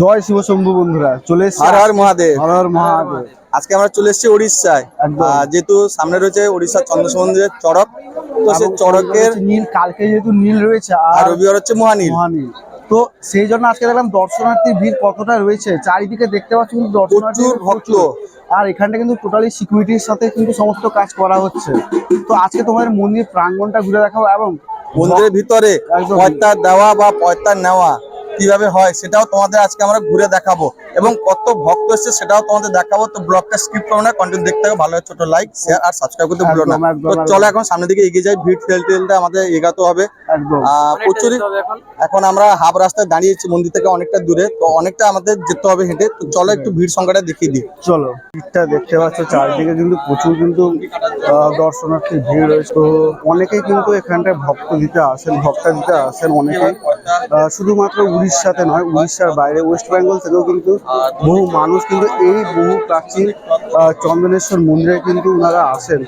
জয় শিব শম্ভু বন্ধুরা চলে এসেছি হর হর মহাদেব। হর হর মহাদেব। আজকে আমরা চলে এসেছি উড়িষ্যায় যেহেতু সামনে রয়েছে উড়িষ্যার চন্দ্রশেখর মন্দিরের চড়ক তো সেই চড়কের নীল কালকে যেহেতু নীল রয়েছে আর রবিবার হচ্ছে মহানীল। মহানীল। তো সেই জন্য আজকে দেখলাম দর্শনার্থীর ভিড় কতটা রয়েছে চারিদিকে দেখতে পাচ্ছি কিন্তু দর্শনার্থীর ভক্ত। আর এখানটা কিন্তু টোটালি সিকিউরিটির সাথে কিন্তু সমস্ত কাজ করা হচ্ছে। তো আজকে তোমাদের মন্দির প্রাঙ্গণটা ঘুরে দেখাবো এবং মন্দিরের ভিতরে। পয়তা দেওয়া বা পয়তা নেওয়া। কীভাবে হয় সেটাও তোমাদের আজকে আমরা ঘুরে দেখাবো। এবং কত ভক্ত এসছে সেটাও তোমাদের দেখাবো। তো ব্লগটা স্কিপ করো না কন্টেন্ট দেখতে হবে ভালো হয় ছোট লাইক শেয়ার আর সাবস্ক্রাইব করতে ভুলো না। তো চলো এখন সামনের দিকে এগিয়ে যাই ভিড় ঠেলতে ঠেলতে আমাদের এগাতে হবে। প্রচুরই এখন। আমরা হাফ রাস্তায় দাঁড়িয়েছি মন্দির থেকে অনেকটা দূরে তো অনেকটা আমাদের যেতে হবে হেঁটে। তো চলো একটু ভিড় সংখ্যাটা দেখিয়ে দিই। চলো। ভিড়টা দেখতে পাচ্ছ চারিদিকে কিন্তু প্রচুর কিন্তু আহ, দর্শনার্থীর ভিড় রয়েছে। তো অনেকেই কিন্তু এখানটায় ভক্ত দিতে আসেন ভক্তা দিতে আসেন অনেকেই। আহ, শুধুমাত্র উড়িষ্যাতে নয়, উড়িষ্যার বাইরে ওয়েস্ট বেঙ্গল থেকেও কিন্তু বহু মানুষ কিন্তু এই বহু প্রাচীন চন্দনেশ্বর মন্দিরে কিন্তু ওনারা আসেন।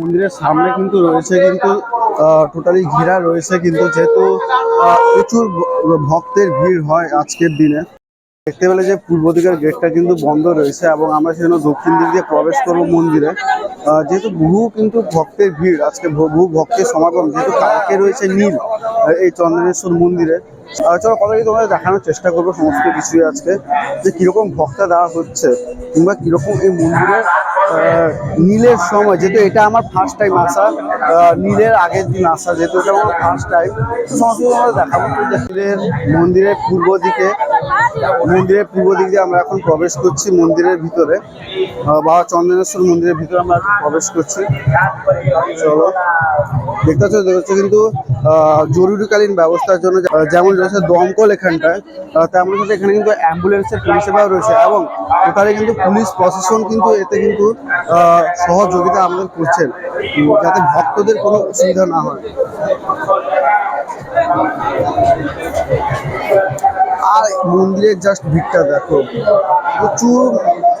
মন্দিরের সামনে কিন্তু রয়েছে কিন্তু টোটালি ঘেরা রয়েছে কিন্তু যেহেতু প্রচুর ভক্তের ভিড় হয় আজকের দিনে। দেখতে পেলে যে পূর্ব দিকের গেটটা কিন্তু বন্ধ রয়েছে এবং আমরা সেজন্য দক্ষিণ দিক দিয়ে প্রবেশ করব মন্দিরে। যেহেতু বহু কিন্তু ভক্তের ভিড় আজকে বহু ভক্তের সমাগম যেহেতু কালকে রয়েছে নীল এই চন্দনেশ্বর মন্দিরে। চলো কথা কি তোমাদের দেখানোর চেষ্টা করব সমস্ত কিছুই আজকে যে কীরকম ভক্তা দেওয়া হচ্ছে কিংবা কীরকম এই মন্দিরে আহ, নীলের সময়, যেহেতু এটা আমার ফার্স্ট টাইম আসা নীলের আগের দিন আসা, যেহেতু এটা আমার ফার্স্ট টাইম সমস্ত দেখাবো। নীলের মন্দিরের পূর্ব দিকে, মন্দিরের পূর্ব দিক দিয়ে আমরা এখন প্রবেশ করছি মন্দিরের ভিতরে। বাবা চন্দনেশ্বর মন্দিরের ভিতরে আমরা প্রবেশ করছি। চলো। দেখতে পাচ্ছ পাচ্ছ কিন্তু জরুরিকালীন ব্যবস্থার জন্য যেমন রয়েছে দমকল এখানটায় তেমন কিন্তু এখানে কিন্তু অ্যাম্বুলেন্সের পরিষেবাও রয়েছে এবং ওখানে কিন্তু পুলিশ প্রশাসন কিন্তু এতে কিন্তু সহযোগিতা আমাদের করছেন যাতে ভক্তদের কোনো অসুবিধা না হয়। আর মন্দিরের জাস্ট ভিড়টা দেখো। প্রচুর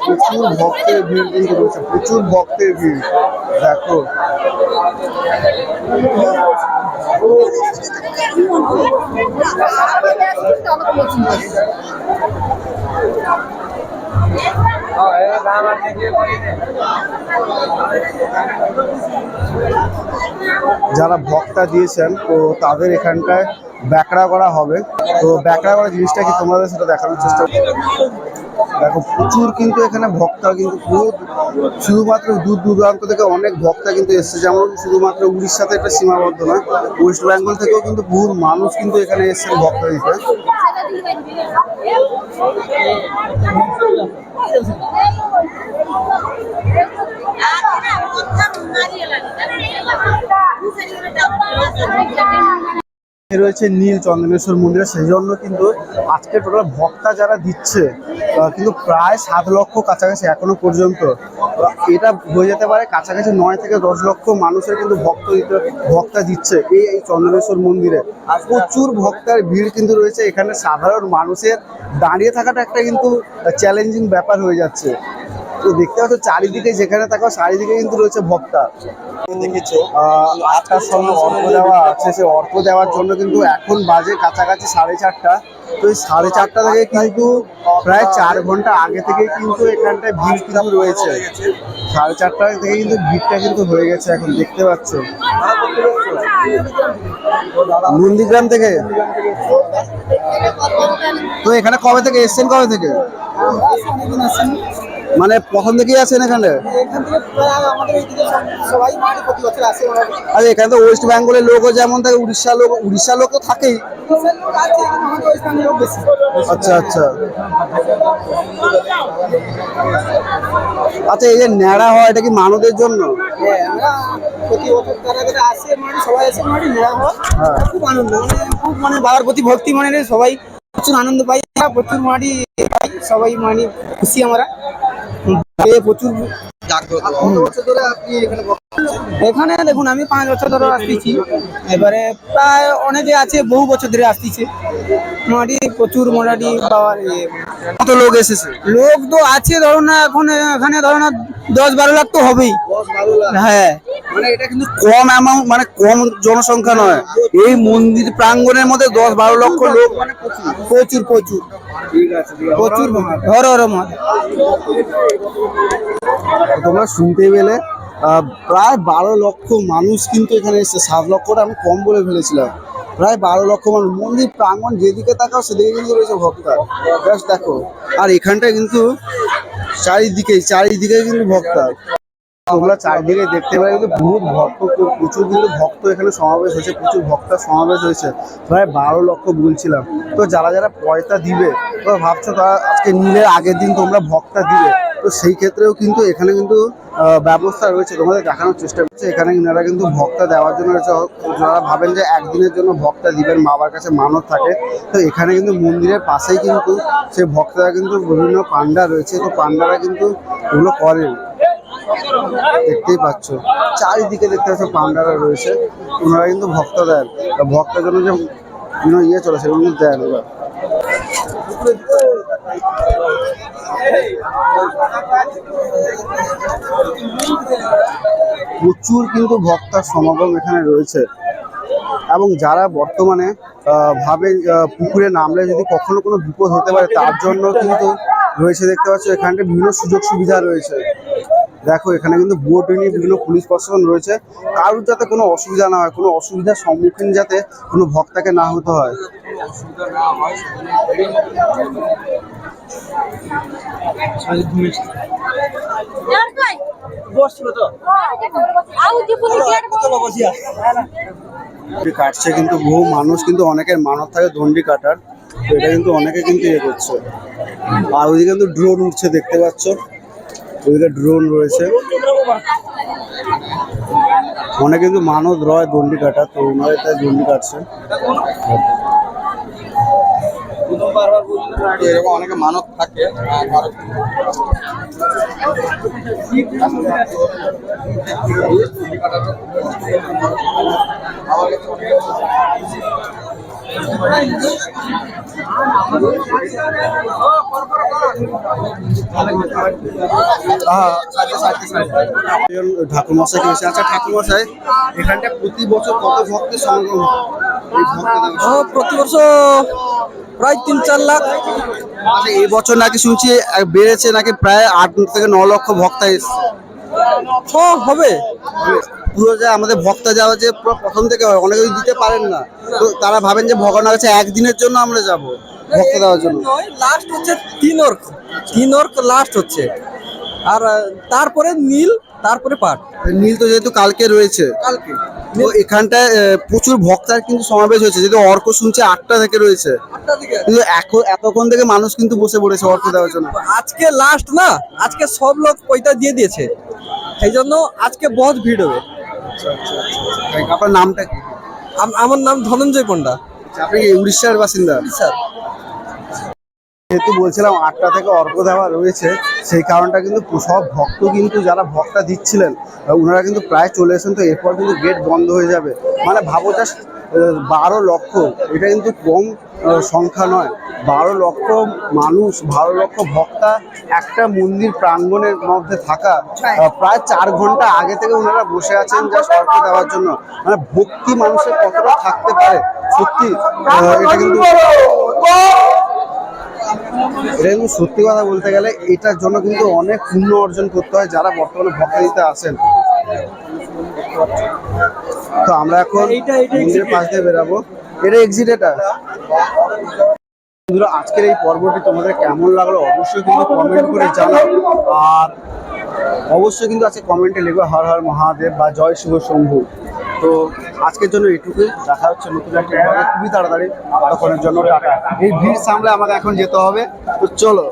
প্রচুর ভক্তের ভিড় কিন্তু রয়েছে প্রচুর ভক্তের ভিড়, দেখো। যারা ভক্তা দিয়েছেন, তো তাদের এখানটায় ব্যাকড়া করা হবে। তো ব্যাকড়া করা জিনিসটা কি তোমাদের সেটা দেখানোর চেষ্টা। দেখো, প্রচুর কিন্তু এখানে ভক্তা কিন্তু পুরো শুধুমাত্র দূর দূরান্ত থেকে অনেক ভক্তা কিন্তু এসছে। যেমন শুধুমাত্র উড়িষ্যাতে একটা সীমাবদ্ধ নয়, ওয়েস্ট বেঙ্গল থেকেও কিন্তু বহু মানুষ কিন্তু এখানে এসছেন ভক্তা দিতে এ রয়েছে নীল চন্দনেশ্বর মন্দিরে। সেই জন্য কিন্তু আজকে টোটাল ভক্তা যারা দিচ্ছে কিন্তু প্রায় সাত লক্ষ কাছাকাছি এখনও পর্যন্ত। এটা হয়ে যেতে পারে কাছাকাছি নয় থেকে দশ লক্ষ মানুষের কিন্তু ভক্ত দিতে, ভক্তা দিচ্ছে এই এই চন্দনেশ্বর মন্দিরে। প্রচুর ভক্তার ভিড় কিন্তু রয়েছে। এখানে সাধারণ মানুষের দাঁড়িয়ে থাকাটা একটা কিন্তু চ্যালেঞ্জিং ব্যাপার হয়ে যাচ্ছে। দেখতে পাচ্ছ চারিদিকে যেখানে থাকো চারিদিকে কিন্তু রয়েছে ভক্তা। দেখেছ? আহ, আটটার সময় অর্থ দেওয়া আছে সে অর্থ দেওয়ার জন্য কিন্তু এখন বাজে কাছাকাছি সাড়ে চারটা। তো এই সাড়ে চারটা থেকে কিন্তু প্রায় চার ঘণ্টা আগে থেকে কিন্তু এখানটায় ভিড় কিন্তু রয়েছে। সাড়ে চারটা থেকে কিন্তু ভিড়টা কিন্তু হয়ে গেছে এখন দেখতে পাচ্ছ। নন্দীগ্রাম থেকে? তো এখানে কবে থেকে? এসছেন কবে থেকে? মানে প্রথম থেকেই আছেন এখানে? আরে এখানে তো ওয়েস্ট বেঙ্গলের লোকও যেমন থাকে উড়িষ্যার লোক উড়িষ্যার লোক তো থাকেই আচ্ছা আচ্ছা। আচ্ছা এই যে ন্যাড়া হয় এটা কি মানদের জন্য? হ্যাঁ হয়। খুব আনন্দ। মানে খুব মানে বাবার প্রতি ভক্তি মানে সবাই প্রচুর আনন্দ পাই। প্রচুর মানে পাই সবাই মানে খুশি আমরা। প্রচুর এখানে দেখুন আমি পাঁচ বছর ধরে আসতেছি। এবারে প্রায় অনেকে আছে বহু বছর ধরে আসতেছে। মোটামুটি প্রচুর মোটামুটি পাওয়ার ইয়ে। কত লোক এসেছে? লোক তো আছে ধরো না এখন এখানে ধরো না দশ বারো লাখ তো হবেই। হ্যাঁ। মানে এটা কিন্তু কম অ্যামাউন্ট মানে কম জনসংখ্যা নয়। এই মন্দির প্রাঙ্গণের মধ্যে দশ বারো লক্ষ লোক। মানে প্রচুর। প্রচুর প্রচুর। হর হর তোমরা শুনতে পেলে আহ, প্রায় বারো লক্ষ মানুষ কিন্তু এখানে এসেছে। সাত লক্ষটা আমি কম বলে ফেলেছিলাম। প্রায় বারো লক্ষ মানুষ। মন্দির প্রাঙ্গণ যেদিকে তাকাও সেদিকে কিন্তু রয়েছে ভক্তা জাস্ট দেখো। আর এখানটায় কিন্তু চারিদিকে চারিদিকে কিন্তু ভক্ত। তোমরা চারিদিকে দেখতে পাই কিন্তু বহুত ভক্ত, প্রচুর কিন্তু ভক্ত এখানে সমাবেশ হয়েছে, প্রচুর ভক্তের সমাবেশ হয়েছে। প্রায় বারো লক্ষ বলছিলাম। তো যারা যারা পয়তা দিবে তো ভাবছ তারা আজকে নীলের আগের দিন তোমরা ভক্তা দিবে। তো সেই ক্ষেত্রেও কিন্তু এখানে কিন্তু ব্যবস্থা রয়েছে, তোমাদের দেখানোর চেষ্টা করছে। এখানে এনারা কিন্তু ভক্তা দেওয়ার জন্য যারা ভাবেন যে একদিনের জন্য ভক্তা দিবেন, বাবার কাছে মানত থাকে। তো এখানে কিন্তু মন্দিরের পাশেই কিন্তু সেই ভক্তরা কিন্তু বিভিন্ন পান্ডা রয়েছে। তো পান্ডারা কিন্তু এগুলো করেন। দেখতেই পাচ্ছ। চারিদিকে দেখতে পাচ্ছ পান্ডারা রয়েছে। ওনারা কিন্তু ভক্ত দেন। ভক্তের জন্য যে বিভিন্ন ইয়ে চলে, সেগুলো কিন্তু দেন ওরা। প্রচুর কিন্তু ভক্তার সমাগম এখানে রয়েছে। এবং যারা বর্তমানে ভাবে পুকুরে নামলে যদি কখনো কোনো বিপদ হতে পারে তার জন্য কিন্তু রয়েছে দেখতে পাচ্ছ এখানটা বিভিন্ন সুযোগ সুবিধা রয়েছে। দেখো এখানে কিন্তু বোট নিয়ে বিভিন্ন পুলিশ প্রশাসন রয়েছে। কারোর যাতে কোনো অসুবিধা না হয় কোনো অসুবিধার সম্মুখীন যাতে কোনো ভক্তাকে না হতে হয়। কাটছে কিন্তু বহু মানুষ কিন্তু অনেকের মানত থাকে দণ্ডি কাটার। তো এটা কিন্তু অনেকে কিন্তু ইয়ে করছে। আর ওইদিকে কিন্তু ড্রোন উঠছে দেখতে পাচ্ছ? ওইদিকে ড্রোন রয়েছে। অনেক কিন্তু মানত রয় দণ্ডি কাটা তো ওনারা তাই দণ্ডি কাটছে তো এরকম অনেকে মানত থাকে ঠাকুর মশাই এসে আচ্ছা ঠাকুর মশাই এখানটা প্রতি বছর কত ভক্তের সমাগম হয়? প্রতি বছর প্রায় তিন চার লাখ। এই বছর নাকি শুনছি বেড়েছে নাকি প্রায় আট থেকে ন লক্ষ ভক্তা এসছে। হবে। পুরো যে আমাদের ভক্তা যাওয়া যে পুরো প্রথম থেকে হয় অনেকে দিতে পারেন না তো তারা ভাবেন যে ভগবানের কাছে একদিনের জন্য আমরা যাব ভক্ত দেওয়ার জন্য। লাস্ট হচ্ছে তিন অর্ক। তিন অর্ক লাস্ট হচ্ছে। আর তারপরে নীল তারপরে পাট। নীল তো যেহেতু কালকে রয়েছে। কালকে। তো এখানটায় প্রচুর ভক্তার কিন্তু সমাবেশ হয়েছে। যেহেতু অর্ক শুনছে আটটা থেকে রয়েছে। কিন্তু এখন এতক্ষণ থেকে মানুষ কিন্তু বসে পড়েছে অর্ক দেওয়ার জন্য। আজকে লাস্ট না? আজকে সব লোক পয়সা দিয়ে দিয়েছে। সেই জন্য আজকে বহুত ভিড় হবে। আপনার নামটা কি? আমার নাম ধনঞ্জয় পণ্ডা। আচ্ছা, আপনি উড়িষ্যার বাসিন্দা? স্যার যেহেতু বলছিলাম আটটা থেকে অর্ঘ দেওয়া রয়েছে, সেই কারণটা কিন্তু সব ভক্ত কিন্তু যারা ভক্তা দিচ্ছিলেন ওনারা কিন্তু প্রায় চলে এসেছেন, তো এরপর কিন্তু গেট বন্ধ হয়ে যাবে। মানে ভাবো জাস্ট বারো লক্ষ, এটা কিন্তু কম সংখ্যা নয়। বারো লক্ষ মানুষ, বারো লক্ষ ভক্তা একটা মন্দির প্রাঙ্গণের মধ্যে থাকা প্রায় চার ঘণ্টা আগে থেকে ওনারা বসে আছেন যা সরকার দেওয়ার জন্য। মানে ভক্তি মানুষের কতটা থাকতে পারে? সত্যি এটা কিন্তু এটা কিন্তু সত্যি কথা বলতে গেলে এটার জন্য কিন্তু অনেক পুণ্য অর্জন করতে হয় যারা বর্তমানে ভক্ত দিতে আসেন। তো আমরা এখন মন্দিরের পাশ দিয়ে বেরাবো। এটা এক্সিট এটা? বন্ধুরা আজকের এই পর্বটি তোমাদের কেমন লাগল অবশ্যই কিন্তু কমেন্ট করে জানাও। আর অবশ্যই কিন্তু আজকে কমেন্টে লিখবে হর হর মহাদেব বা জয় শিব শম্ভু তো আজকের জন্য এটুকুই দেখা হচ্ছে নতুন একটা খুবই তাড়াতাড়ি তখনের জন্য এই ভিড় সামলে আমাকে এখন যেতে হবে। তো চলো।